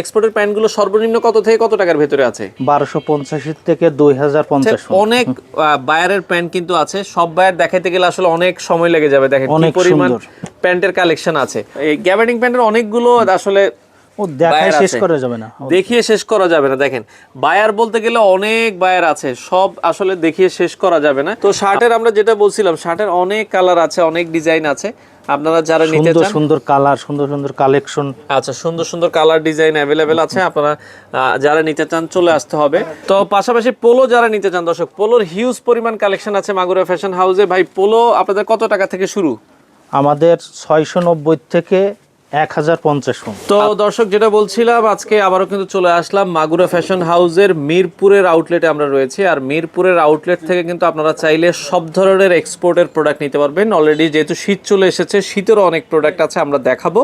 এক্সপোর্টের প্যান্টগুলো সর্বনিম্ন কত থেকে কত টাকার ভেতরে আছে? বারোশো পঞ্চাশের থেকে দুই হাজার পঞ্চাশ অনেক বায়ারের প্যান্ট কিন্তু আছে। সব বায়ার দেখাইতে গেলে আসলে অনেক সময় লেগে যাবে। দেখেন কি অনেক পরিমাণ প্যান্টের কালেকশন আছে। এই গ্যাবার্ডিং প্যান্টের অনেকগুলো আসলে দেখায় শেষ করা যাবে না। দেখিয়ে শেষ করা যাবে না দেখেন। বায়ার বলতে গেলে অনেক বায়ার আছে। সব আসলে দেখিয়ে শেষ করা যাবে না। তো শার্টের আমরা যেটা বলছিলাম শার্টের অনেক কালার আছে অনেক ডিজাইন আছে। আপনারা যারা নিতে চান সুন্দর কালার সুন্দর সুন্দর কালেকশন। আচ্ছা সুন্দর সুন্দর কালার ডিজাইন অ্যাভেলেবেল আছে। আপনারা যারা নিতে চান চলে আসতে হবে। তো পাশাপাশি পোলো যারা নিতে চান দর্শক পোলোর হিউজ পরিমাণ কালেকশন আছে মাগুরা ফ্যাশন হাউসে ভাই পোলো আপনাদের কত টাকা থেকে শুরু? আমাদের ছয়শো নব্বই থেকে এক হাজার পঞ্চাশ তো দর্শক যেটা বলছিলাম আজকে আবারও কিন্তু চলে আসলাম মাগুরা ফ্যাশন হাউসের মিরপুরের আউটলেটে আমরা রয়েছি। আর মিরপুরের আউটলেট থেকে কিন্তু আপনারা চাইলে সব ধরনের এক্সপোর্টের প্রোডাক্ট নিতে পারবেন। অলরেডি যেহেতু শীত চলে এসেছে শীতেরও অনেক প্রোডাক্ট আছে আমরা দেখাবো।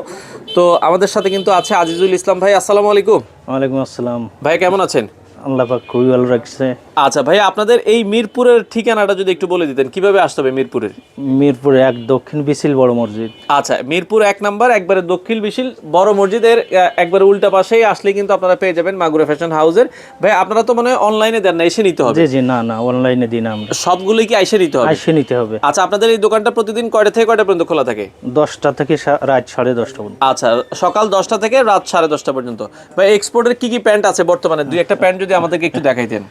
তো আমাদের সাথে কিন্তু আছে আজিজুল ইসলাম ভাই আসসালামু আলাইকুম। ওয়ালাইকুম আসসালাম। ভাই কেমন আছেন? আল্লাহ পাক খুবই ভালো রাখছে। আচ্ছা ভাই আপনাদের এই মিরপুরের ঠিকানাটা যদি একটু বলে দিতেন কীভাবে আসতে হবে মিরপুরের? মিরপুর এক দক্ষিণ বিসিল বড় মসজিদ। আচ্ছা মিরপুর এক নাম্বার একবারে দক্ষিণ বিশিল বড় মসজিদের একবারে উল্টা পাশেই আসলে কিন্তু আপনারা পেয়ে যাবেন মাগুরা ফ্যাশন হাউসের। ভাই আপনারা তো মানে অনলাইনে দেন না এসে নিতে হবে? জি জি না না অনলাইনে দিন আমরা। সবগুলোই কি এসে নিতে হবে? আইসে নিতে হবে। আচ্ছা আপনাদের এই দোকানটা প্রতিদিন কয়টা থেকে কয়টা পর্যন্ত খোলা থাকে? দশটা থেকে রাত সাড়ে দশটা পর্যন্ত। আচ্ছা সকাল দশটা থেকে রাত সাড়ে দশটা পর্যন্ত। ভাই এক্সপোর্টের কি কি প্যান্ট আছে বর্তমানে? দুই একটা প্যান্ট যদি আমাদেরকে একটু দেখাইতেন।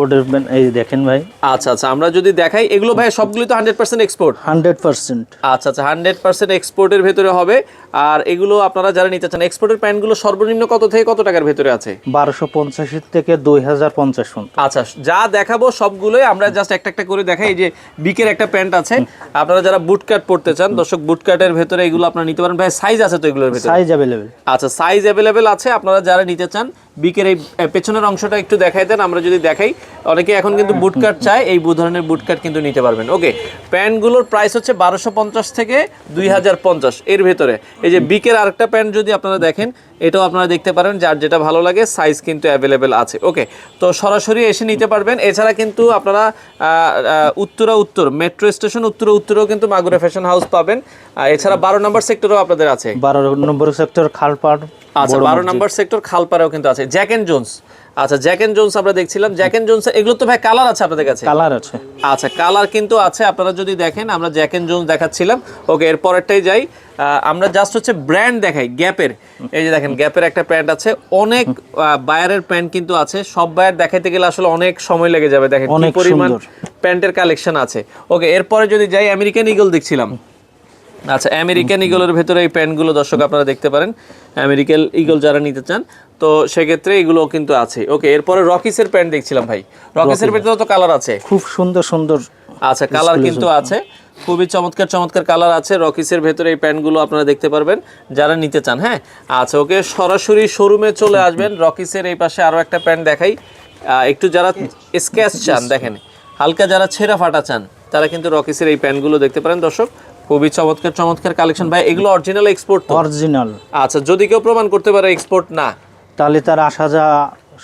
এক্সপোর্টের এই দেখেন ভাই। আচ্ছা আচ্ছা আমরা যদি দেখাই এগুলো ভাই সবগুলো তো hundred percent export hundred percent আচ্ছা আচ্ছা হান্ড্রেড পার্সেন্ট এক্সপোর্টের ভেতরে হবে। আর এগুলো আপনারা যারা নিতে চান এক্সপোর্টের প্যান্টগুলো সর্বনিম্ন কত থেকে কত টাকার ভেতরে আছে? বারোশো পঞ্চাশের থেকে দুই হাজার পঞ্চাশ আচ্ছা যা দেখাবো সবগুলোই আমরা জাস্ট একটা একটা করে দেখাই এই যে বিকের একটা প্যান্ট আছে। আপনারা যারা বুট কাট পড়তে চান দর্শক বুট কাটের ভেতরে এগুলো আপনারা নিতে পারেন। ভাই সাইজ আছে তো এগুলোর ভেতরে? সাইজ অ্যাভেলেবেল আচ্ছা সাইজ অ্যাভেলেবেল আছে। আপনারা যারা নিতে চান বিকের এই পেছনের অংশটা একটু দেখাই দেন আমরা যদি দেখাই। অনেকে এখন কিন্তু বুট কাট চায় এই বু ধরনের বুটকাট কিন্তু নিতে পারবেন। ওকে প্যান্টগুলোর প্রাইস হচ্ছে বারোশো পঞ্চাশ থেকে দুই হাজার পঞ্চাশ এর ভেতরে। এই যে বিকের আরেকটা প্যান্ট যদি আপনারা দেখেন এটাও আপনারা দেখতে পারেন যার যেটা ভালো লাগে সাইজ কিন্তু অ্যাভেলেবেল আছে। ওকে তো সরাসরি এসে নিতে পারবেন। এছাড়া কিন্তু আপনারা উত্তরা উত্তর মেট্রো স্টেশন উত্তরা উত্তরেও কিন্তু মাগুরা ফ্যাশন হাউস পাবেন। এছাড়া বারো নম্বর সেক্টরও আপনাদের আছে। বারো নম্বর সেক্টর খালপাড় আচ্ছা বারো নম্বর সেক্টর খালপাড়াও কিন্তু আছে। জ্যাক এন্ড জোন্স আচ্ছা জ্যাক এন্ড জোন্স আমরা দেখছিলাম। জ্যাক এন্ড জোন্স এগুলো তো ভাই কালার আছে আপনাদের কাছে? কালার আছে। আচ্ছা কালার কিন্তু আছে। আপনারা যদি দেখেন আমরা জ্যাক এন্ড জোন্স দেখাচ্ছিলাম। ওকে এর পরেরটাই যাই। আমরা জাস্ট হচ্ছে ব্র্যান্ড দেখাই গ্যাপের এই যে দেখেন গ্যাপের একটা প্যান্ট আছে। অনেক বায়ারের প্যান্ট কিন্তু আছে। সব বায়ার দেখাইতে গেলে আসলে অনেক সময় লেগে যাবে। দেখেন কি অনেক পরিমাণ। প্যান্টের কালেকশন আছে। ওকে এরপরে যদি যাই আমেরিকান ইগল দেখছিলাম। আচ্ছা আমেরিকান ইগলের ভেতরে এই প্যান্টগুলো দর্শক আপনারা দেখতে পারেন। আমেরিকান ইগল যারা নিতে চান তো সেক্ষেত্রে এগুলো কিন্তু আছে। ওকে এরপরে রকিসের প্যান্ট দেখছিলাম ভাই। রকিসের ভেতরে তো কালার আছে। খুব সুন্দর সুন্দর আচ্ছা কালার কিন্তু আছে। খুবই চমৎকার চমৎকার কালার আছে। রকিসের ভেতরে এই প্যান্টগুলো আপনারা দেখতে পারবেন যারা নিতে চান হ্যাঁ? আচ্ছা ওকে সরাসরি শোরুমে চলে আসবেন। রকিসের এই পাশে আরও একটা প্যান্ট দেখাই। আহ, একটু যারা স্কেচ চান দেখেন। হালকা যারা ছেঁড়া ফাটা চান তারা কিন্তু রকিসের এই প্যান্টগুলো দেখতে পারেন। দর্শক খুবই চমৎকার চমৎকার কালেকশন ভাই এগুলো অরিজিনাল এক্সপোর্ট তো? অরিজিনাল আচ্ছা যদি কেউ প্রমাণ করতে পারে এক্সপোর্ট না? তাহলে তার আসা যা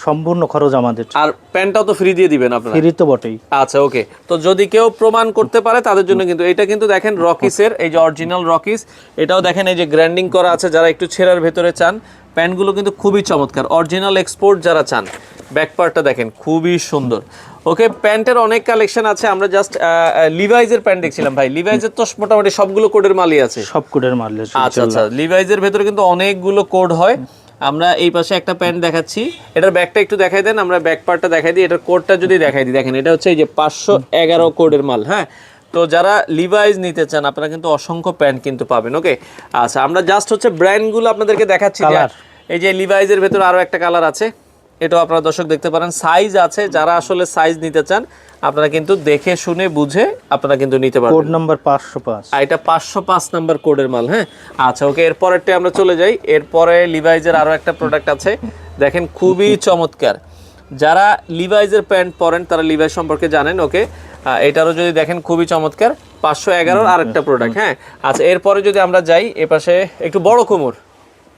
সম্পূর্ণ খরচ আমাদের। আর প্যান্টটাও তো ফ্রি দিয়ে দিবেন আপনারা? ফ্রি তো বটেই। আচ্ছা ওকে তো যদি কেউ প্রমাণ করতে পারে তাদের জন্য কিন্তু এটা কিন্তু দেখেন রকিসের এই যে অরিজিনাল রকিস এটাও দেখেন এই যে গ্র্যান্ডিং করা আছে যারা একটু ছেঁড়ার ভেতরে চান প্যান্টগুলো কিন্তু খুবই চমৎকার। অরিজিনাল এক্সপোর্ট যারা চান ব্যাক পার্টটা দেখেন খুবই সুন্দর। ওকে প্যান্টের অনেক কালেকশন আছে। আমরা জাস্ট লিভাইজের প্যান্ট দেখছিলাম ভাই। লিভাইজের তো মোটামুটি সবগুলো কোডের মালই আছে। সব কোডের মারলে আচ্ছা আচ্ছা। লিভাইজের ভেতরে কিন্তু অনেকগুলো কোড হয়। আমরা এই পাশে একটা প্যান্ট দেখাচ্ছি। এটার ব্যাকটা একটু দেখাই দেন আমরা ব্যাক পার্টটা দেখাই দিই। এটার কোডটা যদি দেখাই দিই দেখেন এটা হচ্ছে এই যে পাঁচশো এগারো কোডের মাল হ্যাঁ? তো যারা লিভাইজ নিতে চান আপনারা কিন্তু অসংখ্য প্যান্ট কিন্তু পাবেন ওকে? আচ্ছা আমরা জাস্ট হচ্ছে ব্র্যান্ডগুলো আপনাদেরকে দেখাচ্ছি। এই যে লিভাইজের ভেতরে আরও একটা কালার আছে। এটাও আপনারা দর্শক দেখতে পারেন। সাইজ আছে যারা আসলে সাইজ নিতে চান আপনারা কিন্তু দেখে শুনে বুঝে আপনারা কিন্তু নিতে পারবেন। কোড নাম্বার পাঁচশো পাঁচ। আর এটা পাঁচশো পাঁচ নাম্বার কোডের মাল হ্যাঁ? আচ্ছা ওকে এরপরেরটা আমরা চলে যাই। এরপরে লিভাইজের আরও একটা প্রোডাক্ট আছে। দেখেন খুবই চমৎকার। যারা লিভাইজের প্যান্ট পরেন তারা লিভাইজ সম্পর্কে জানেন ওকে এটারও যদি দেখেন খুবই চমৎকার। পাঁচশো এগারোর আরেকটা প্রোডাক্ট হ্যাঁ? আচ্ছা এরপরে যদি আমরা যাই এপাশে একটু বড় কোমর।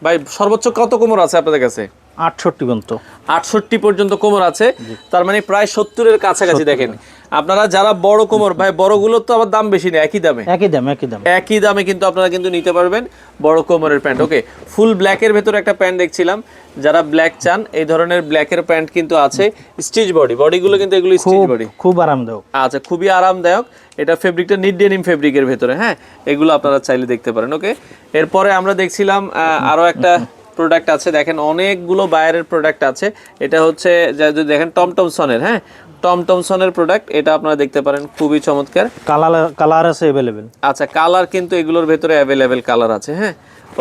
ভাই সর্বোচ্চ কত কোমর আছে আপনাদের কাছে? আটষট্টি পর্যন্ত। আটষট্টি পর্যন্ত কোমর আছে। তার মানে প্রায় সত্তরের কাছাকাছি দেখেন। আপনারা যারা বড় কোমর ভাই বড়গুলোর তো আবার দাম বেশি নেই একই দামে। একই দামে একই দাম। একই দামে কিন্তু আপনারা কিন্তু নিতে পারবেন বড় কোমরের প্যান্ট। ওকে ফুল ব্ল্যাকের ভেতরে একটা প্যান্ট দেখছিলাম। যারা ব্ল্যাক চান এই ধরনের ব্ল্যাকের প্যান্ট কিন্তু আছে। স্টিচ বডি বডিগুলো কিন্তু এগুলো স্টিচ বডি খুব আরামদায়ক। আচ্ছা খুবই আরামদায়ক। এটা ফেব্রিকটা নিট ডেনিম ফেব্রিকের ভেতরে হ্যাঁ? এগুলো আপনারা চাইলে দেখতে পারেন ওকে এরপরে আমরা দেখছিলাম আহ, আরও একটা প্রোডাক্ট আছে। দেখেন অনেকগুলো বায়ারের প্রোডাক্ট আছে। এটা হচ্ছে যদি দেখেন টমটমসনের হ্যাঁ? টমটমসনের প্রোডাক্ট এটা আপনারা দেখতে পারেন খুবই চমৎকার। কালার কালার আছে অ্যাভেলেবেল আচ্ছা কালার কিন্তু এগুলোর ভেতরে অ্যাভেলেবেল কালার আছে হ্যাঁ?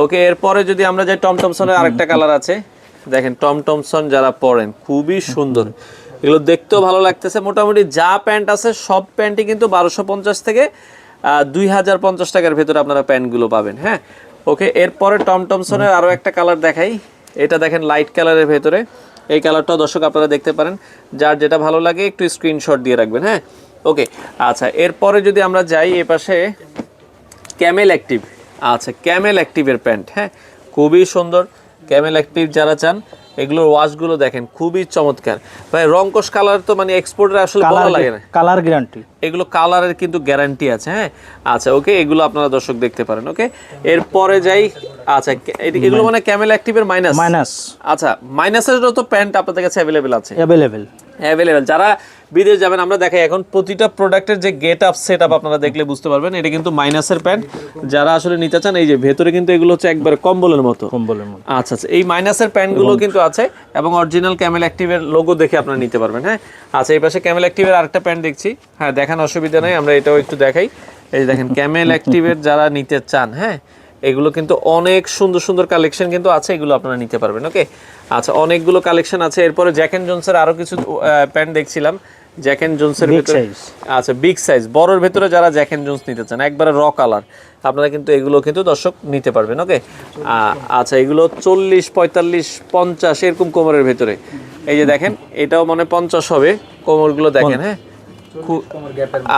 ওকে এরপরে যদি আমরা যাই টমটমসনের আরেকটা কালার আছে। দেখেন টমটমসন যারা পরেন খুবই সুন্দর। এগুলো দেখতেও ভালো লাগতেছে। মোটামুটি যা প্যান্ট আছে সব প্যান্টই কিন্তু বারোশো পঞ্চাশ থেকে দুই হাজার পঞ্চাশ টাকার ভেতরে আপনারা প্যান্টগুলো পাবেন হ্যাঁ? ওকে, এরপরে টমটমসনের আরও একটা কালার দেখাই। এটা দেখেন লাইট কালারের ভেতরে। এই কালারটাও দর্শক আপনারা দেখতে পারেন। যার যেটা ভালো লাগে একটু স্ক্রিনশট দিয়ে রাখবেন হ্যাঁ? ওকে আচ্ছা এরপরে যদি আমরা যাই এ পাশে ক্যামেল অ্যাক্টিভ আচ্ছা ক্যামেল অ্যাক্টিভের প্যান্ট হ্যাঁ? খুবই সুন্দর। ক্যামেল অ্যাক্টিভ যারা চান এগুলোর ওয়াশগুলো দেখেন খুবই চমৎকার। ভাই রংকশ কালার তো মানে এক্সপোর্টের আসলে বলা লাগে না। কালার গ্যারান্টি এগুলো কালারের কিন্তু গ্যারান্টি আছে হ্যাঁ? আচ্ছা ওকে এগুলো আপনারা দর্শক দেখতে পারেন ওকে এরপরে যাই আচ্ছা এগুলো মানে ক্যামেল অ্যাক্টিভের মাইনাস মাইনাস আচ্ছা মাইনাসেরও তো প্যান্ট আপনাদের কাছে অ্যাভেলেবেল আছে। অ্যাভেলেবেল অ্যাভেলেবেল যারা বিদেশ যাবেন আমরা দেখাই এখন প্রতিটা প্রোডাক্টের যে গেট আপ সেট আপ আপনারা দেখলে বুঝতে পারবেন এটা কিন্তু মাইনাসের প্যান্ট যারা আসলে নিতে চান এই যে ভেতরে কিন্তু এগুলো হচ্ছে একবার কম্বলের মতো। কম্বলের মতো। আচ্ছা আচ্ছা এই মাইনাসের প্যান্টগুলো কিন্তু আছে এবং অরিজিনাল ক্যামেল অ্যাক্টিভের লোগো দেখে আপনারা নিতে পারবেন হ্যাঁ? আচ্ছা এই পাশে ক্যামেল অ্যাক্টিভের আরেকটা প্যান্ট দেখছি। হ্যাঁ দেখান অসুবিধা নেই আমরা এটাও একটু দেখাই। এই যে দেখেন ক্যামেল অ্যাক্টিভের যারা নিতে চান হ্যাঁ? এগুলো কিন্তু অনেক সুন্দর সুন্দর কালেকশন কিন্তু আছে এগুলো আপনারা নিতে পারবেন ওকে আচ্ছা অনেকগুলো কালেকশন আছে। এরপরে জ্যাক এন্ড জোনসের আরও কিছু প্যান্ট দেখছিলাম। জ্যাক এন্ড জোনসের ভিতরে আচ্ছা বিগ সাইজ বড়র ভেতরে যারা জ্যাক এন্ড জোন্স নিতে চান একবারে র কালার আপনারা কিন্তু এগুলো কিন্তু দর্শক নিতে পারবেন ওকে আচ্ছা এগুলো চল্লিশ পঁয়তাল্লিশ পঞ্চাশ এরকম কোমরের ভেতরে। এই যে দেখেন এটাও মানে পঞ্চাশ হবে। কোমরগুলো দেখেন হ্যাঁ?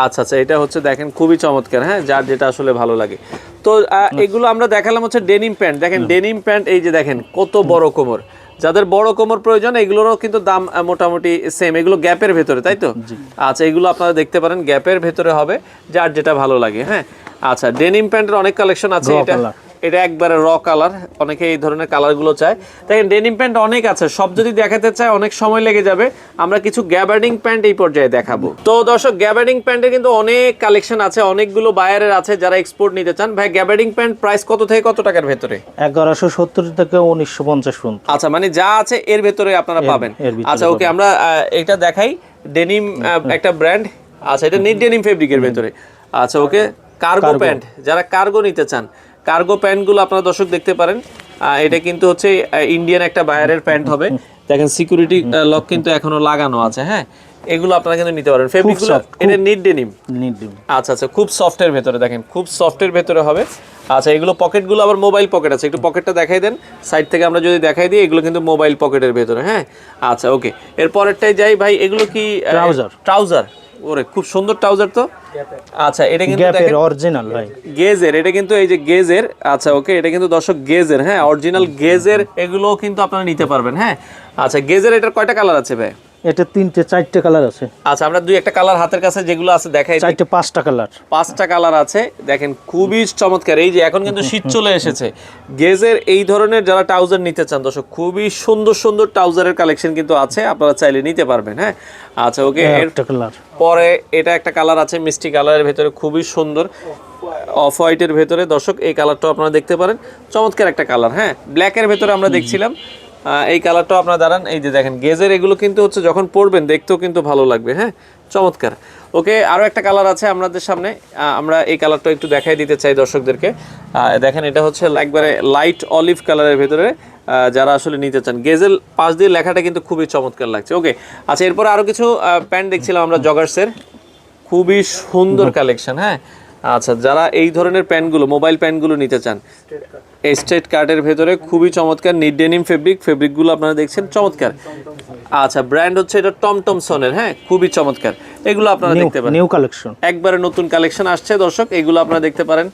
আচ্ছা আচ্ছা এটা হচ্ছে দেখেন খুবই চমৎকার হ্যাঁ যার যেটা আসলে ভালো লাগে। তো আহ, এগুলো আমরা দেখালাম হচ্ছে ডেনিম প্যান্ট দেখেন ডেনিম প্যান্ট এই যে দেখেন কত বড় কোমর। যাদের বড় কোমর প্রয়োজন এগুলোরও কিন্তু দাম মোটামুটি সেম এগুলো গ্যাপের ভেতরে তাই তো? আচ্ছা এগুলো আপনারা দেখতে পারেন গ্যাপের ভেতরে হবে যার যেটা ভালো লাগে হ্যাঁ। আচ্ছা ডেনিম প্যান্টের অনেক কালেকশন আছে এটা। এটা একবারে র কালার অনেকে এই ধরনের কালারগুলো চায়। দেখেন ডেনিম প্যান্ট অনেক আছে। সব যদি দেখাতে চায় অনেক সময় লেগে যাবে। আমরা কিছু গ্যাবার্ডিং প্যান্ট এই পর্যায়ে দেখাবো। তো দর্শক গ্যাবার্ডিং প্যান্টের কিন্তু অনেক কালেকশন আছে অনেকগুলো বায়ারের আছে যারা এক্সপোর্ট নিতে চান। ভাই গ্যাবার্ডিং প্যান্ট প্রাইস কত থেকে কত টাকার ভেতরে? এগারোশো সত্তর থেকে উনিশশো পঞ্চাশ আচ্ছা মানে যা আছে এর ভেতরে আপনারা পাবেন। আচ্ছা ওকে আমরা এটা দেখাই। ডেনিম একটা ব্র্যান্ড আচ্ছা এটা নিট ডেনিম ফেব্রিকের ভেতরে। আচ্ছা ওকে কার্গো প্যান্ট যারা কার্গো নিতে চান কার্গো প্যান্টগুলো আপনারা দর্শক দেখতে পারেন। আহ, এটা কিন্তু হচ্ছে ইন্ডিয়ান একটা বায়ারের প্যান্ট হবে। দেখেন সিকিউরিটি লক কিন্তু এখনও লাগানো আছে হ্যাঁ? এগুলো আপনারা কিন্তু নিতে পারেন। ফেব্রিক এটা নিট ডেনিম আচ্ছা আচ্ছা খুব সফটের ভেতরে দেখেন খুব সফটের ভেতরে হবে। আচ্ছা এগুলো পকেটগুলো আবার মোবাইল পকেট আছে। একটু পকেটটা দেখাই দেন। সাইড থেকে আমরা যদি দেখাই দিই এগুলো কিন্তু মোবাইল পকেটের ভেতরে হ্যাঁ? আচ্ছা ওকে এর পরেরটাই যাই ভাই এগুলো কি ট্রাউজার ট্রাউজার ওরে খুব সুন্দর ট্রাউজার তো? আচ্ছা এটা কিন্তু গ্যাপের অরিজিনাল ভাই। গেজের এটা কিন্তু এই যে গেজের আচ্ছা ওকে এটা কিন্তু দর্শক গেজের হ্যাঁ? অরিজিনাল গেজের এগুলো কিন্তু আপনারা নিতে পারবেন হ্যাঁ? আচ্ছা গেজের এটার কয়টা কালার আছে ভাই? এটা তিনটে চারটে কালার আছে। আচ্ছা আমরা দুই একটা কালার হাতের কাছে যেগুলো আছে দেখাই। চারটে পাঁচটা কালার। পাঁচটা কালার আছে। দেখেন খুবই চমৎকার। এই যে এখন কিন্তু শীত চলে এসেছে। গেজের এই ধরনের যারা ট্রাউজার নিতে চান দর্শক খুবই সুন্দর সুন্দর ট্রাউজারের কালেকশন কিন্তু আছে। আপনারা চাইলে নিতে পারবেন হ্যাঁ? আচ্ছা ওকে একটা কালার। পরে এটা একটা কালার আছে মিষ্টি কালারের ভেতরে খুবই সুন্দর। অফ হোয়াইটের ভেতরে দর্শক এই কালারটাও আপনারা দেখতে পারেন। চমৎকার একটা কালার হ্যাঁ? ব্ল্যাকের ভেতরে আমরা দেখছিলাম। এই কালারটাও আপনারা দাঁড়ান। এই যে দেখেন গেজের এগুলো কিন্তু হচ্ছে যখন পরবেন দেখতেও কিন্তু ভালো লাগবে হ্যাঁ? চমৎকার। ওকে আরও একটা কালার আছে আপনাদের সামনে। আমরা এই কালারটা একটু দেখাই দিতে চাই দর্শকদেরকে। দেখেন এটা হচ্ছে একবারে লাইট অলিভ কালারের ভেতরে যারা আসলে নিতে চান। গেজেল পাশ দিয়ে লেখাটা কিন্তু খুবই চমৎকার লাগছে। ওকে আচ্ছা এরপর আরও কিছু প্যান্ট দেখছিলাম আমরা জগার্সের খুবই সুন্দর কালেকশন হ্যাঁ? আচ্ছা যারা এই ধরনের প্যান্টগুলো মোবাইল প্যান্টগুলো নিতে চান স্ট্রেট কার্ডের ভেতরে খুবই চমৎকার নিট ডেনিম ফেব্রিক ফেব্রিকগুলো আপনারা দেখছেন চমৎকার। আচ্ছা ব্র্যান্ড হচ্ছে এটা টমটমসনের হ্যাঁ খুবই চমৎকার। এগুলো আপনারা দেখতে পারেন। নিউ কালেকশন একবারে নতুন কালেকশন আসছে দর্শক এগুলো আপনারা দেখতে পারেন।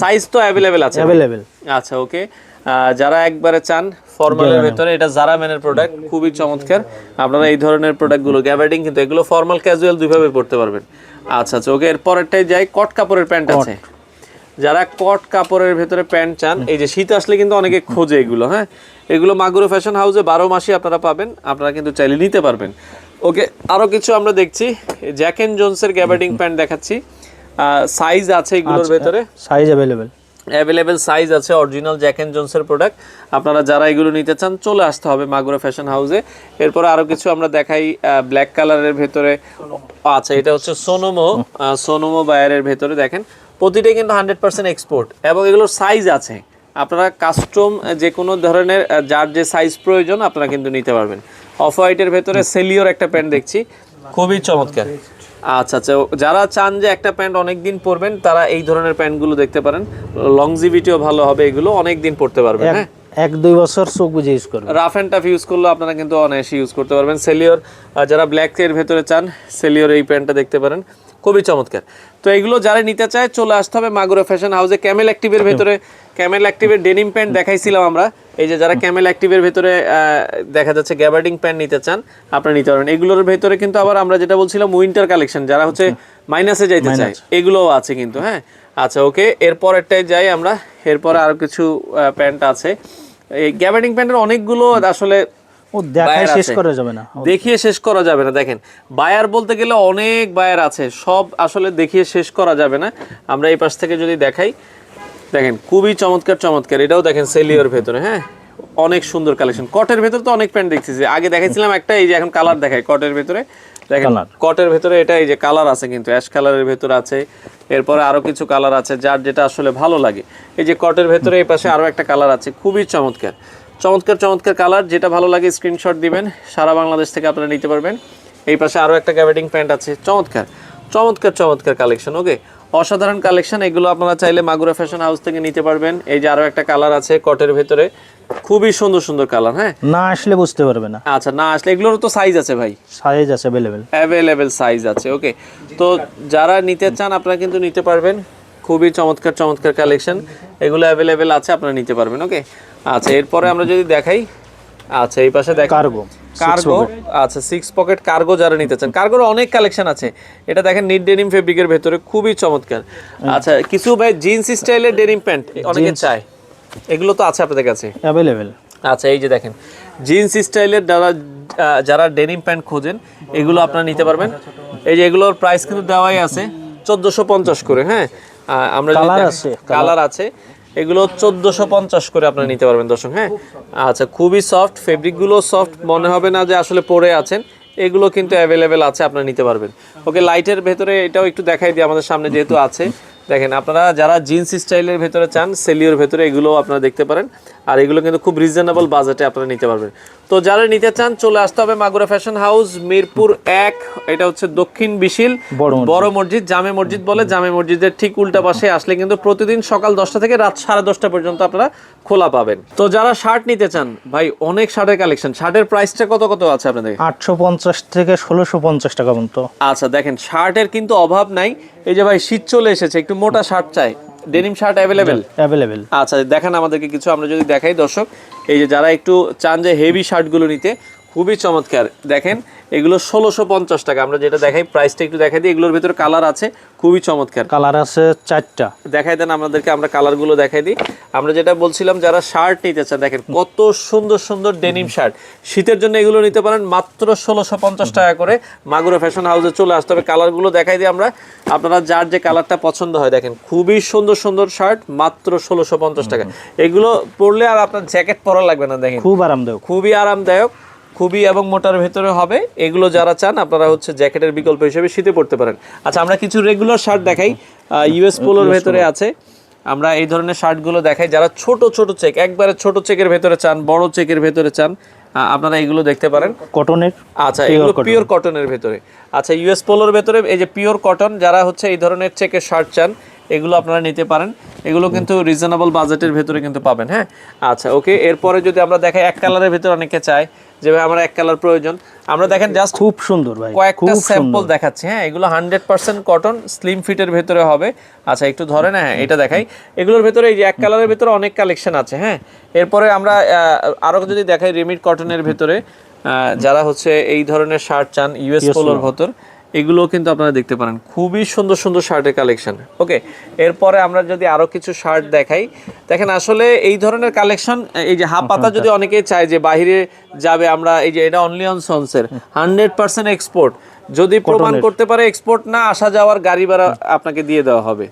সাইজ তো অ্যাভেলেবেল আছে অ্যাভেলেবেল আচ্ছা ওকে যারা একবারে চান ফর্মালের ভেতরে এটা জারা ম্যানের প্রোডাক্ট খুবই চমৎকার। আপনারা এই ধরনের প্রোডাক্টগুলো গ্যাবার্ডিং কিন্তু এগুলো ফর্মাল ক্যাজুয়াল দুইভাবে পড়তে পারবেন। আচ্ছা আচ্ছা ওকে এর পরেরটাই যাই কট কাপড়ের প্যান্ট আছে। যারা কট কাপড়ের ভেতরে প্যান্ট চান এই যে শীত আসলে কিন্তু অনেকে খোঁজে এগুলো হ্যাঁ? এগুলো মাগুরো ফ্যাশন হাউসে বারো মাসে আপনারা পাবেন আপনারা কিন্তু চাইলে নিতে পারবেন। ওকে আরও কিছু আমরা দেখছি জ্যাকেন জোনসের গ্যাবার্ডিং প্যান্ট দেখাচ্ছি। সাইজ আছে এগুলোর ভেতরে। সাইজ অ্যাভেলেবেল অ্যাভেলেবেল সাইজ আছে অরিজিনাল জ্যাক এন্ড জোনসের প্রোডাক্ট আপনারা যারা এগুলো নিতে চান চলে আসতে হবে মাগুরা ফ্যাশন হাউসে এরপরে আরও কিছু আমরা দেখাই ব্ল্যাক কালারের ভেতরে। আচ্ছা এটা হচ্ছে সোনোমো সোনোমো বায়ারের ভেতরে দেখেন। প্রতিটাই কিন্তু হান্ড্রেড পার্সেন্ট এক্সপোর্ট এবং এগুলোর সাইজ আছে। আপনারা কাস্টম যে কোনো ধরনের যার যে সাইজ প্রয়োজন আপনারা কিন্তু নিতে পারবেন। অফ হোয়াইটের ভেতরে সেলিওর একটা প্যান্ট দেখছি। খুবই চমৎকার। আচ্ছা আচ্ছা। যারা চান যে একটা প্যান্ট অনেক দিন পরবেন, তারা এই ধরনের প্যান্টগুলো দেখতে পারেন। লংজিভিটিও ভালো হবে এগুলো অনেক দিন পরতে পারবেন হ্যাঁ? এক দুই বছর চোখ বুঝে ইউজ করবে রাফ অ্যান্ড টাফ ইউজ করলে আপনারা কিন্তু অনায়াসে ইউজ করতে পারবেন। সেলিওর যারা ব্ল্যাক এর ভেতরে চান সেলিওর এই প্যান্টটা দেখতে পারেন। খুবই চমৎকার। তো এগুলো যারা নিতে চায় চলে আসতে হবে মাগুরা ফ্যাশন হাউসে ক্যামেল অ্যাক্টিভের ভেতরে ক্যামেল অ্যাক্টিভের ডেনিম প্যান্ট দেখাইছিলাম আমরা। এই যে যারা ক্যামেল অ্যাক্টিভের ভেতরে দেখা যাচ্ছে গ্যাবার্ডিং প্যান্ট নিতে চান আপনারা নিতে পারবেন। এগুলোর ভেতরে কিন্তু আবার আমরা যেটা বলছিলাম উইন্টার কালেকশন যারা হচ্ছে মাইনাসে যাইতে চায় এগুলোও আছে কিন্তু হ্যাঁ? আচ্ছা ওকে এরপরেরটাই যাই আমরা। এরপরে আরও কিছু প্যান্ট আছে। এই গ্যাবার্ডিং প্যান্টের অনেকগুলো আসলে দেখায় শেষ করা যাবে না। দেখিয়ে শেষ করা যাবে না দেখেন। বায়ার বলতে গেলে অনেক বায়ার আছে সব আসলে দেখিয়ে শেষ করা যাবে না। আমরা এই পাশ থেকে যদি দেখাই দেখেন খুবই চমৎকার চমৎকার। এটাও দেখেন সেলিওর ভেতরে হ্যাঁ? অনেক সুন্দর কালেকশন কটের ভেতরে তো অনেক প্যান্ট দেখতেছি আগে দেখাইছিলাম একটা এই যে এখন কালার দেখায় কটের ভেতরে। দেখেন কটের ভেতরে এটা এই যে কালার আছে কিন্তু অ্যাশ কালারের ভেতর আছে এরপরে আরও কিছু কালার আছে যার যেটা আসলে ভালো লাগে। এই যে কটের ভেতরে এই পাশে আরও একটা কালার আছে খুবই চমৎকার। চমৎকার চমৎকার কালার যেটা ভালো লাগে স্ক্রিনশট দিবেন সারা বাংলাদেশ থেকে আপনারা নিতে পারবেন। এই পাশে আরও একটা গ্যাভেটিং প্যান্ট আছে চমৎকার চমৎকার চমৎকার কালেকশন ওকে অসাধারণ কালেকশন এগুলো আপনারা চাইলে মাগুরা ফ্যাশন হাউস থেকে নিতে পারবেন। এই যে আরও একটা কালার আছে কটের ভেতরে খুবই সুন্দর সুন্দর কালার হ্যাঁ? না আসলে বুঝতে পারবে না। আচ্ছা না আসলে এগুলোরও তো সাইজ আছে ভাই। সাইজ আছে অ্যাভেলেবেল অ্যাভেলেবেল সাইজ আছে ওকে তো যারা নিতে চান আপনারা কিন্তু নিতে পারবেন। খুবই চমৎকার চমৎকার কালেকশন। এগুলো অ্যাভেলেবেল আছে আপনারা নিতে পারবেন ওকে আচ্ছা এরপরে আমরা যদি দেখাই আচ্ছা এই পাশে দেখ কার্গো। কার্গো আচ্ছা সিক্স পকেট কার্গো যারা নিতে চান। কার্গোর অনেক কালেকশন আছে। এটা দেখেন নিট ডেনিম ফেব্রিকের ভেতরে খুবই চমৎকার। আচ্ছা কিছু ভাই জিন্স স্টাইলের ডেনিম প্যান্ট অনেকে চায়। এগুলো তো আছে আপনাদের কাছে? অ্যাভেলেবেল আচ্ছা এই যে দেখেন জিন্স স্টাইলের যারা যারা ডেনিম প্যান্ট খোঁজেন এগুলো আপনারা নিতে পারবেন। এই যে এগুলোর প্রাইস কিন্তু দেওয়াই আছে চোদ্দোশো পঞ্চাশ করে হ্যাঁ? আমরা Colour আছে, কালার আছে। এগুলো চোদ্দশো পঞ্চাশ করে আপনারা নিতে পারবেন, দর্শক হ্যাঁ? আচ্ছা খুবই সফট ফেব্রিকগুলো সফট মনে হবে না যে আসলে পরে আছেন। এগুলো কিন্তু অ্যাভেলেবেল আছে, আপনারা নিতে পারবেন। ওকে লাইটের ভেতরে এটাও একটু দেখাই দিই, আমাদের সামনে যেহেতু আছে। দেখেন, আপনারা যারা জিন্স স্টাইলের ভেতরে চান সেলিওর ভেতরে এগুলো আপনারা দেখতে পারেন। আর এগুলো কিন্তু খুব রিজনেবল বাজেটে আপনারা নিতে পারবেন। তো যারা নিতে চান চলে আসতে হবে মাগুরা ফ্যাশন হাউস মিরপুর এক এটা হচ্ছে দক্ষিণ বিশিল বড় মসজিদ। জামে মসজিদ বলে জামে মসজিদের ঠিক উল্টা পাশে আসলে কিন্তু প্রতিদিন সকাল দশটা থেকে রাত সাড়ে দশটা পর্যন্ত আপনারা খোলা পাবেন। তো যারা শার্ট নিতে চান ভাই অনেক শার্টের কালেকশন শার্টের প্রাইসটা কত কত আছে আপনাদের? আটশো পঞ্চাশ থেকে ষোলোশো পঞ্চাশ টাকা পর্যন্ত। আচ্ছা দেখেন শার্টের কিন্তু অভাব নাই। এই যে ভাই শীত চলে এসেছে একটু মোটা শার্ট চাই। ডেনিম শার্ট অ্যাভেলেবেল অ্যাভেলেবেল আচ্ছা দেখান আমাদেরকে কিছু আমরা যদি দেখাই দর্শক এই যে যারা একটু চান যে হেভি শার্টগুলো নিতে খুবই চমৎকার। দেখেন এগুলো ষোলোশো পঞ্চাশ টাকা। আমরা যেটা দেখাই প্রাইসটা একটু দেখাই দিই এগুলোর ভিতরে কালার আছে খুবই চমৎকার। কালার আছে চারটা। দেখাই দেন আমাদেরকে আমরা কালারগুলো দেখাই দিই। আমরা যেটা বলছিলাম যারা শার্ট নিতে চান দেখেন কত সুন্দর সুন্দর ডেনিম শার্ট শীতের জন্য এগুলো নিতে পারেন মাত্র ষোলোশো পঞ্চাশ টাকা করে। মাগুরা ফ্যাশন হাউসে চলে আসতে হবে। কালারগুলো দেখাই দিই আমরা। আপনারা যার যে কালারটা পছন্দ হয় দেখেন খুবই সুন্দর সুন্দর শার্ট মাত্র ষোলোশো পঞ্চাশ টাকা। এগুলো পরলে আর আপনার জ্যাকেট পরা লাগবে না দেখেন। খুব আরামদায়ক। খুবই আরামদায়ক। খুবই এবং মোটার ভেতরে হবে। এগুলো যারা চান আপনারা হচ্ছে জ্যাকেটের বিকল্প হিসেবে শীতে পড়তে পারেন। আচ্ছা আমরা কিছু রেগুলার শার্ট দেখাই। ইউএস পোলোর ভেতরে আছে। আমরা এই ধরনের শার্টগুলো দেখাই। যারা ছোট ছোট চেক একবারে ছোট চেকের ভেতরে চান বড় চেকের ভেতরে চান আপনারা এগুলো দেখতে পারেন। কটনের আচ্ছা এগুলো পিওর কটনের ভেতরে। আচ্ছা ইউএস পোলোর ভেতরে এই যে পিওর কটন যারা হচ্ছে এই ধরনের চেকের শার্ট চান এগুলো আপনারা নিতে পারেন। এগুলো কিন্তু রিজনেবল বাজেটের ভেতরে কিন্তু পাবেন হ্যাঁ? আচ্ছা ওকে এরপরে যদি আমরা দেখাই এক কালারের ভেতরে অনেকে চায় যে ভাই আমার এক কালার প্রয়োজন। আমরা দেখেন জাস্ট খুব সুন্দর ভাই কয়েকটা স্যাম্পল দেখাচ্ছি হ্যাঁ এগুলো হান্ড্রেড পার্সেন্ট কটন স্লিম ফিটের ভেতরে হবে। আচ্ছা একটু ধরে না হ্যাঁ এটা দেখাই। এগুলোর ভেতরে এই যে এক কালারের ভেতরে অনেক কালেকশন আছে হ্যাঁ। এরপরে আমরা আহ, আরও যদি দেখাই রেমিড কটনের ভেতরে আহ, যারা হচ্ছে এই ধরনের শার্ট চান ইউএস পোলোর ভেতর এগুলো কিন্তু আপনারা দেখতে পারেন। খুবই সুন্দর সুন্দর শার্টের কালেকশন ওকে এরপরে আমরা যদি আরও কিছু শার্ট দেখাই। দেখেন আসলে এই ধরনের কালেকশন এই যে হাফ পাতা যদি অনেকেই চায় যে বাইরে যাবে আমরা এই যে এটা অনলি অন সন্সের হান্ড্রেড পার্সেন্ট এক্সপোর্ট যদি প্রমাণ করতে পারে এক্সপোর্ট না আসা যাওয়ার গাড়ি ভাড়া আপনাকে দিয়ে দেওয়া হবে।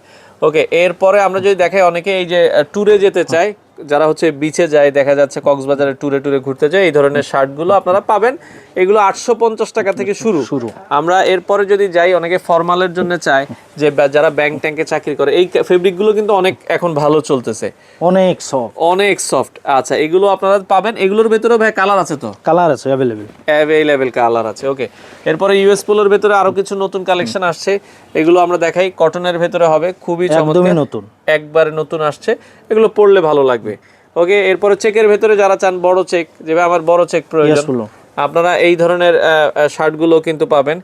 ওকে এরপরে আমরা যদি দেখাই অনেকে এই যে ট্যুরে যেতে চায় যারা হচ্ছে বিচে যায় দেখা যাচ্ছে কক্সবাজারে ট্যুরে ট্যুরে ঘুরতে যায় এই ধরনের শার্টগুলো আপনারা পাবেন। এগুলো আটশো পঞ্চাশ টাকা থেকে শুরু। শুরু। আমরা এরপরে যদি যাই অনেকে ফর্মালের জন্য চায় যে যারা ব্যাংক ট্যাঙ্কে চাকরি করে এই ফেব্রিকগুলো কিন্তু অনেক এখন ভালো চলতেছে। অনেক সফট অনেক সফট আচ্ছা এগুলো আপনারা পাবেন। এগুলোর ভেতরেও ভাই কালার আছে তো? কালার আছে অ্যাভেলেবেল অ্যাভেলেবেল কালার আছে ওকে এরপরে ইউএস পোলোর ভেতরে আরও কিছু নতুন কালেকশন আসছে। এগুলো আমরা দেখাই কটনের ভেতরে হবে খুবই চমৎকার। নতুন। একবারে নতুন আসছে। এগুলো পড়লে ভালো লাগবে। ওকে এরপরে চেকের ভেতরে যারা চান বড় চেক যেভাবে আমার বড় চেক প্রয়োজন। আপনারা এই ধরনের শার্টগুলো কিন্তু পাবেন।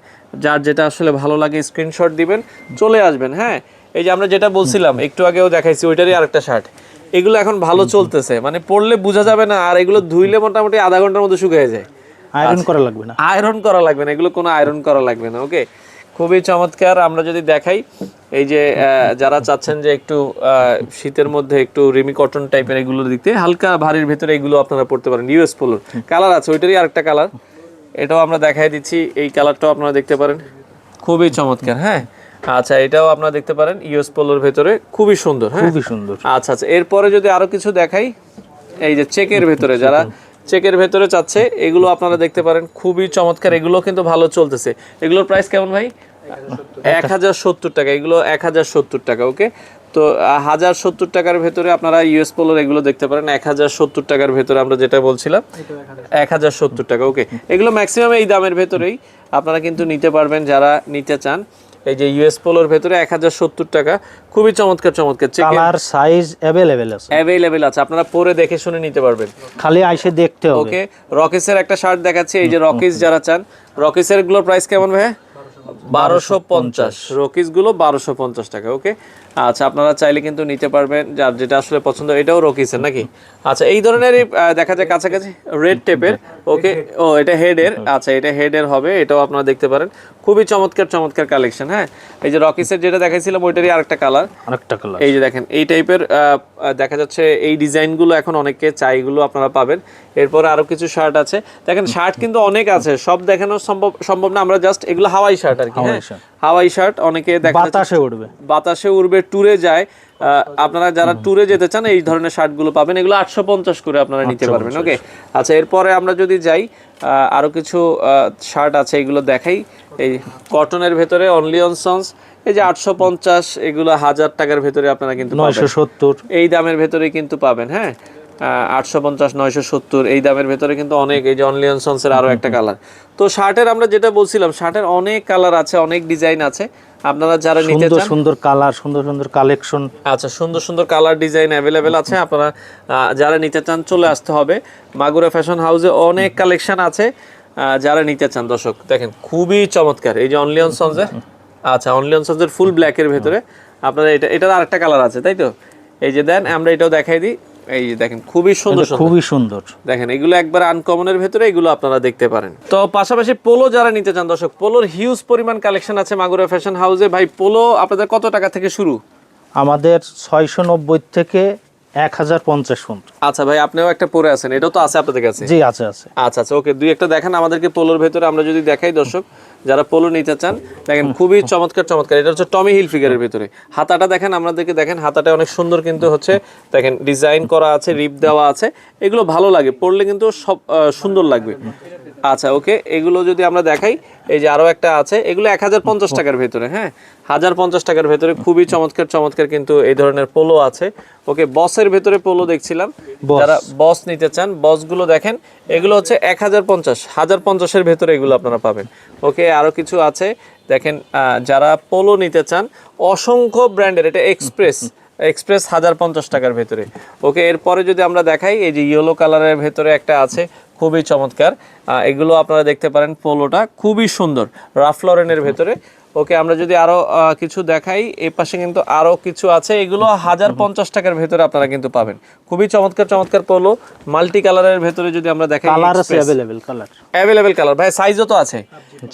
যার যেটা আসলে ভালো লাগে স্ক্রিনশট দিবেন চলে আসবেন হ্যাঁ? এই যে আমরা যেটা বলছিলাম একটু আগেও দেখাইছি ওইটারই আরেকটা শার্ট এগুলো এখন ভালো চলতেছে। মানে পড়লে বোঝা যাবে না আর এগুলো ধুইলে মোটামুটি আধা ঘণ্টার মধ্যে শুকিয়ে যায়। আয়রন করা লাগবে না। আয়রন করা লাগবে না এগুলো কোনো আয়রন করা লাগবে না ওকে খুবই চমৎকার। আমরা যদি দেখাই এই যে যারা চাচ্ছেন যে একটু শীতের মধ্যে একটু রিমি কটন টাইপের এগুলো দিতে হালকা ভারীর ভেতরে এগুলো আপনারা পড়তে পারেন। ইউএস পোলোর কালার আছে ওইটারই আরেকটা কালার। এটাও আমরা দেখাই দিচ্ছি এই কালারটাও আপনারা দেখতে পারেন। খুবই চমৎকার হ্যাঁ? আচ্ছা এটাও আপনারা দেখতে পারেন ইউএস পোলোর ভেতরে। খুবই সুন্দর হ্যাঁ? খুবই সুন্দর। আচ্ছা আচ্ছা এরপরে যদি আরও কিছু দেখাই এই যে চেকের ভেতরে যারা চেকের ভেতরে চাচ্ছে, এগুলো আপনারা দেখতে পারেন, খুবই চমৎকার, এগুলো কিন্তু ভালো চলতেছে। এগুলোর প্রাইস কেমন ভাই? এক হাজার সত্তর টাকা, এগুলো এক হাজার সত্তর টাকা ওকে তো হাজার সত্তর টাকার ভেতরে আপনারা ইউএস পোলোর এগুলো দেখতে পারেন, এক হাজার সত্তর টাকার ভেতরে আমরা যেটা বলছিলাম, এক হাজার সত্তর টাকা ওকে এগুলো ম্যাক্সিমাম এই দামের ভেতরেই আপনারা কিন্তু নিতে পারবেন, যারা নিতে চান। এই যে ইউএস পোলোর ভেতরে এক হাজার সত্তর টাকা। খুবই চমৎকার চমৎকার। কালার সাইজ অ্যাভেলেবেল আছে। অ্যাভেলেবেল আছে। আপনারা পরে দেখে শুনে নিতে পারবেন। খালি আইসে দেখতে হবে। ওকে রকেসের একটা শার্ট দেখাচ্ছে। এই যে রকিস যারা চান রকিসেরগুলোর প্রাইস কেমন ভাই বারোশো পঞ্চাশ। রকিসগুলো বারোশো পঞ্চাশ টাকা ওকে আচ্ছা আপনারা চাইলে কিন্তু নিতে পারবেন যার যেটা আসলে পছন্দ এটাও রকিসের নাকি? আচ্ছা এই ধরনেরই দেখা যায় কাছাকাছি রেড টেপের ওকে ও এটা হেডের আচ্ছা এটা হেডের হবে এটাও আপনারা দেখতে পারেন। খুবই চমৎকার চমৎকার কালেকশন হ্যাঁ? এই যে রকিসের যেটা দেখাইছিলাম ওইটারই আরেকটা কালার আরেকটা কালার এই যে দেখেন এই টাইপের দেখা যাচ্ছে এই ডিজাইনগুলো এখন অনেকে চাইগুলো আপনারা পাবেন। এরপরে আরও কিছু শার্ট আছে। দেখেন শার্ট কিন্তু অনেক আছে সব দেখানো সম্ভব সম্ভব না আমরা জাস্ট এগুলো হাওয়াই শার্ট আর কি হ্যাঁ। হাওয়াই শার্ট অনেকে দেখা বাতাসে উঠবে বাতাসে উড়বে ট্যুরে যায়। আপনারা যারা ট্যুরে যেতে চান এই ধরনের শার্টগুলো পাবেন। এগুলো আটশো পঞ্চাশ করে আপনারা নিতে পারবেন ওকে? আচ্ছা এরপরে আমরা যদি যাই আহ, আরও কিছু শার্ট আছে এগুলো দেখাই। এই কটনের ভেতরে অনলি অন সন্স এই যে আটশো পঞ্চাশ এগুলো হাজার টাকার ভেতরে আপনারা কিন্তু নয়শো সত্তর। এই দামের ভেতরে কিন্তু পাবেন হ্যাঁ? আটশো পঞ্চাশ নয়শো সত্তর এই দামের ভেতরে কিন্তু অনেক এই যে অনলিয়ন সন্সের আরও একটা কালার তো শার্টের আমরা যেটা বলছিলাম শার্টের অনেক কালার আছে অনেক ডিজাইন আছে। আপনারা যারা নিতে চান সুন্দর কালার সুন্দর সুন্দর কালেকশন আচ্ছা সুন্দর সুন্দর কালার ডিজাইন অ্যাভেলেবেল আছে। আপনারা যারা নিতে চান চলে আসতে হবে। মাগুরা ফ্যাশন হাউসে অনেক কালেকশন আছে। যারা নিতে চান দর্শক দেখেন খুবই চমৎকার। এই যে অনলিয়ন সন্সের আচ্ছা অনলিয়ন সন্সের ফুল ব্ল্যাকের ভেতরে আপনারা এটা এটার আরেকটা কালার আছে তাই তো? এই যে দেন আমরা এটাও দেখাই দিই। এই দেখেন খুবই সুন্দর সুন্দর। খুবই সুন্দর। দেখেন এগুলো একবার আনকমনের ভেতরে এগুলো আপনারা দেখতে পারেন। তো পাশাপাশি পোলো যারা নিতে চান দর্শক পোলোর হিউজ পরিমাণ কালেকশন আছে মাগুরা ফ্যাশন হাউসে ভাই পোলো আপনাদের কত টাকা থেকে শুরু? আমাদের ছয়শো নব্বই থেকে এক হাজার পঞ্চাশ পর্যন্ত। আচ্ছা ভাই আপনিও একটা পরে আছেন এটাও তো আছে আপনাদের কাছে? জি আছে আছে। আচ্ছা আচ্ছা ওকে দুই একটা দেখেন আমাদেরকে পোলোর ভেতরে। আমরা যদি দেখাই দর্শক যারা পোলো নিতে চান দেখেন খুবই চমৎকার চমৎকার। এটা হচ্ছে টমি হিল ফিগারের ভেতরে। হাতাটা দেখেন আমাদেরকে দেখেন হাতাটা অনেক সুন্দর কিন্তু হচ্ছে দেখেন ডিজাইন করা আছে রিপ দেওয়া আছে। এগুলো ভালো লাগে পড়লে কিন্তু সব সুন্দর লাগবে। আচ্ছা ওকে এগুলো যদি আমরা দেখাই এই যে আরও একটা আছে এগুলো এক হাজার পঞ্চাশ টাকার ভেতরে হ্যাঁ? হাজার পঞ্চাশ টাকার ভেতরে খুবই চমৎকার চমৎকার কিন্তু এই ধরনের পোলো আছে। ওকে বসের ভেতরে পোলো দেখছিলাম। যারা বস নিতে চান বসগুলো দেখেন এগুলো হচ্ছে এক হাজার পঞ্চাশ হাজার পঞ্চাশের ভেতরে এগুলো আপনারা পাবেন। ওকে আরও কিছু আছে। দেখেন যারা পোলো নিতে চান, অসংখ্য ব্র্যান্ডের, এটা এক্সপ্রেস এক্সপ্রেস হাজার পঞ্চাশ টাকার ভেতরে। ওকে, এরপরে যদি আমরা দেখাই, এই যে ইয়েলো কালারের ভেতরে একটা আছে, খুবই চমৎকার। এগুলো আপনারা দেখতে পারেন, পোলোটা খুবই সুন্দর রাফলরেনের ভেতরে। ওকে আমরা যদি আরও কিছু দেখাই এই পাশে কিন্তু আরও কিছু আছে এগুলো হাজার পঞ্চাশ টাকার ভেতরে আপনারা কিন্তু পাবেন। খুবই চমৎকার চমৎকার পলো মাল্টি কালারের ভেতরে যদি আমরা দেখাই কালার আছে অ্যাভেলেবেল কালার অ্যাভেলেবেল কালার ভাই সাইজও তো আছে।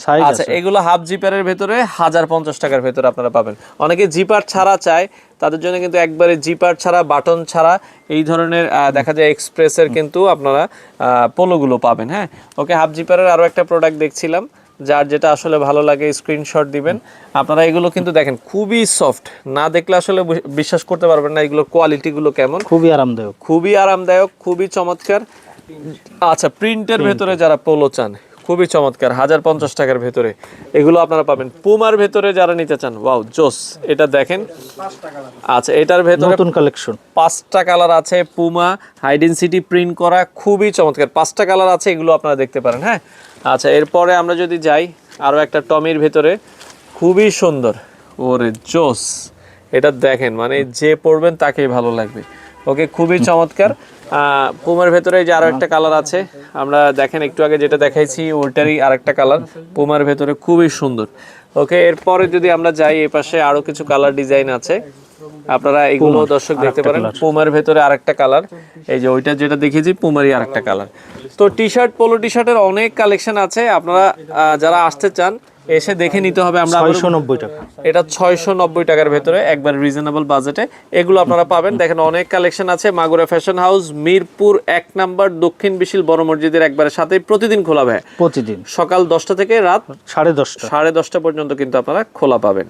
সাইজ আচ্ছা আছে। এগুলো হাফ জিপারের ভেতরে হাজার পঞ্চাশ টাকার ভেতরে আপনারা পাবেন। অনেকে জিপার ছাড়া চায় তাদের জন্য কিন্তু একবারে জিপার ছাড়া বাটন ছাড়া এই ধরনের দেখা যায় এক্সপ্রেসের কিন্তু আপনারা পোলোগুলো পাবেন হ্যাঁ? ওকে হাফ জিপারের আরও একটা প্রোডাক্ট দেখছিলাম। যার যেটা আসলে ভালো লাগে স্ক্রিনশট দিবেন। আপনারা এগুলো কিন্তু দেখেন খুবই সফট না দেখলে আসলে বিশ্বাস করতে পারবেন না এগুলোর কোয়ালিটিগুলো কেমন। খুবই আরামদায়ক। খুবই আরামদায়ক খুবই চমৎকার। আচ্ছা প্রিন্টের ভেতরে যারা পোলো চান খুবই চমৎকার হাজার পঞ্চাশ টাকার ভেতরে। এগুলো আপনারা পাবেন। পুমার ভেতরে যারা নিতে চান ওয়াও জোস এটা দেখেন। আচ্ছা এটার ভেতরে নতুন কালেকশন পাঁচটা কালার আছে পুমা হাইডেন সিটি প্রিন্ট করা খুবই চমৎকার। পাঁচটা কালার আছে এগুলো আপনারা দেখতে পারেন হ্যাঁ? আচ্ছা এরপরে আমরা যদি যাই আরও একটা টমির ভেতরে। খুবই সুন্দর। ওরে জোস। এটা দেখেন মানে যে পড়বেন তাকেই ভালো লাগবে। ওকে খুবই চমৎকার। পুমার ভেতরে যে আরও একটা কালার আছে আমরা দেখেন একটু আগে যেটা দেখাইছি ওইটারই আরেকটা কালার পুমার ভেতরে খুবই সুন্দর। ওকে এরপরে যদি আমরা যাই এই পাশে আরও কিছু কালার ডিজাইন আছে। আপনারা এগুলো দর্শক দেখতে পারেন পুমার ভেতরে আরেকটা কালার এই যে ওইটা যেটা দেখিয়েছি পুমারই আরেকটা কালার তো টি শার্ট পোলো টি শার্টের অনেক কালেকশন আছে আপনারা যারা আসতে চান এসে দেখে নিতে হবে আমরা ছয়শো নব্বই টাকা। এটা ছয়শো নব্বই টাকার ভেতরে একবার রিজনেবল বাজেটে এগুলো আপনারা পাবেন। দেখেন অনেক কালেকশন আছে। মাগুরা ফ্যাশন হাউস মিরপুর এক নাম্বার দক্ষিণ বিশিল বড় মসজিদের একবারে সাথে প্রতিদিন খোলা হয় প্রতিদিন। সকাল দশটা থেকে রাত সাড়ে দশটা। সাড়ে দশটা পর্যন্ত কিন্তু আপনারা খোলা পাবেন।